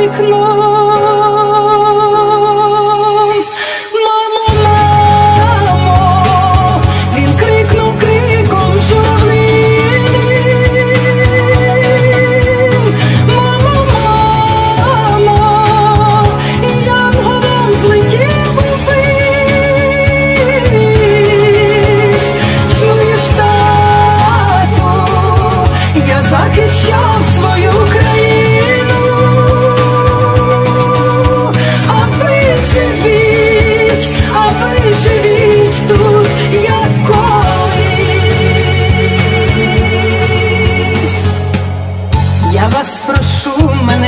вікном. Мамо, він крикнув криком журавлиним. Мамо, мамо, і янголом. Чуєш, тату, я захищав